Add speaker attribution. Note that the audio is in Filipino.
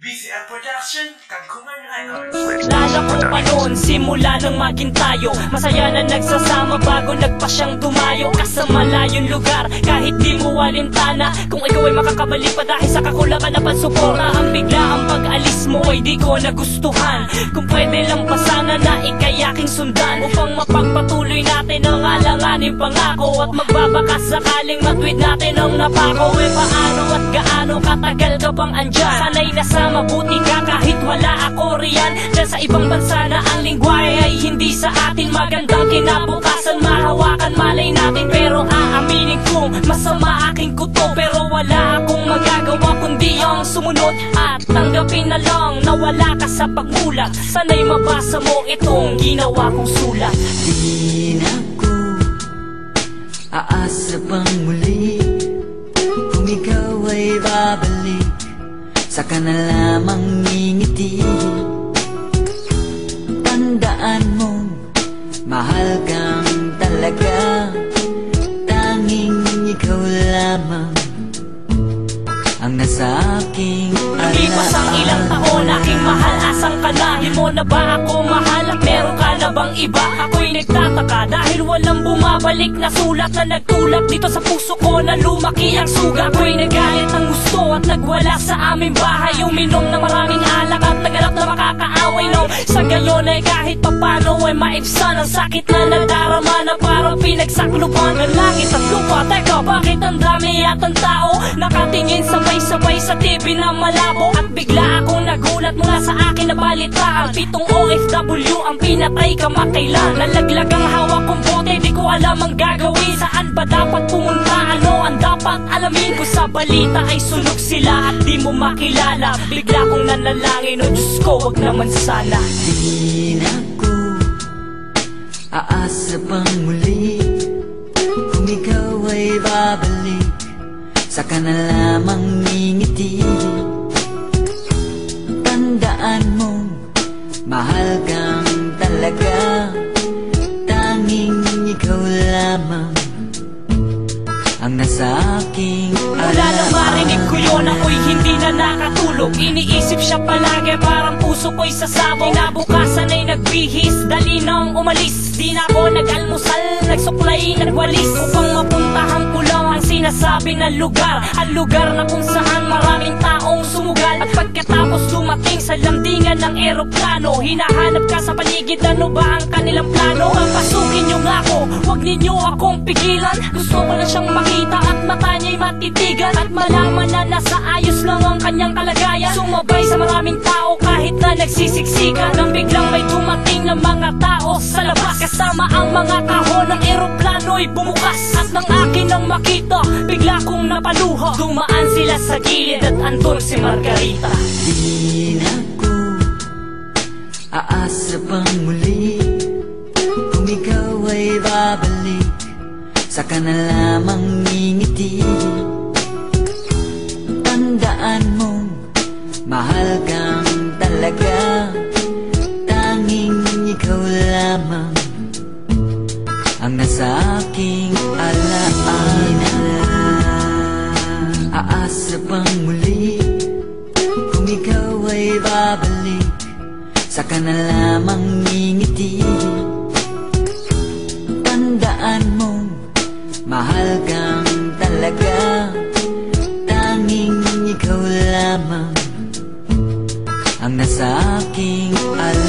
Speaker 1: BCL Production, Kagkuman Records.
Speaker 2: Lala ko pa noon, simula nang maging tayo. Masaya na nagsasama bago nagpa siyang tumayo. Ka malayong lugar, kahit di mo walintana Kung ikaw ay makakabalik pa dahil sa kakulangan na pansuporta Ang bigla ang pag-alis mo ay di ko nagustuhan. Kung pwede lang pa sana na ikay aking sundan Upang mapagpatuloy natin alanganin pangako At magbabakas sakaling matwid natin ang napako. E paano at gaano katagal ka bang andyan? Sana'y nasa mabuti ka kahit wala ako riyan. Dyan sa ibang bansa na ang lingwahe ay hindi sa atin Magandang kinabukasan. Mahawakan malay natin Pero aaminin kong masama aking kuto. Pero wala akong magagawa kundi ang sumunod At tanggapin na lang na wala ka sa pagmulat. Sana'y mabasa mo itong ginawa kong sulat.
Speaker 3: Di na aasa pang muli Kung ikaw ay babalik Saka na lamang ngingiti Tandaan mo Mahal kang talaga Tanging ikaw lamang Ang nasa aking
Speaker 2: Lumipas ang ilang taon, aking mahal, asan ka na? Di mo na ba ako mahal na bang iba? Ako'y nagtataka dahil walang bumabalik na sulat Na nagtulak dito sa puso ko na lumaki ang suga Ako'y nagalit ng gusto at nagwala sa aming bahay. Uminom ng maraming alak at naganap na makakaaway no? Sa gayon ay kahit papano ay maibsan Ang sakit na nadarama na parang pinagsaklupan. Ng langit at lupa Teka, bakit ang dami at ang tao Nakatingin sabay-sabay sa TV na malabo. At bigla akong nagulat mula sa akin na balita Ang pitong OFW ang pinatay kamakailan. Nalaglag ang hawak kong bote Di ko alam ang gagawin. Saan ba dapat pumunta? Ano ang dapat alamin? Kung sa balita ay sunog sila At di mo makilala Bigla kong nanalangin. O Diyos ko, wag naman sana.
Speaker 3: Di na ko aasa pang muli ay babalik. Saka na lamang ngingiti. Tandaan mo Mahal kang talaga. Tanging ikaw lamang Ang nasa aking
Speaker 2: Mula nang marinig ko yun, ako'y hindi na nakatulog. Iniisip siya palagi, parang puso ko'y sasabog. Kinabukasan ay nagbihis, dali nang umalis. Di na ako nag-almusal, nagsuklay, nagwalis sinasabi na lugar Ang lugar na kung saan maraming taong sumugal. At pagkatapos dumating sa landingan ng eroplano Hinahanap ka sa paligid, ano ba ang kanilang plano? Papasukin niyo nga ako, huwag ninyo akong pigilan. Gusto ko na siyang makita at mata niya'y matitigan. At malaman na nasa ayos lang ang kanyang kalagayan. Sumabay sa maraming tao nagsisiksikan Nang biglang may dumating na mga tao sa labas. Kasama ang mga kahon ng eroplano'y bumukas. At nang akin ang makita, bigla kong napaluha. Dumaan sila sa gilid at andun si Margarita.
Speaker 3: Di na aasa pang muli? Kung ikaw ay babalik Saka na lamang ngingiti. Tandaan mo Mahal kang Aasa pang muli Kung ikaw ay babalik. Saka na lamang ngingiti Tandaan mo Mahal kang talaga. Tanging ikaw lamang Ang nasa aking alaala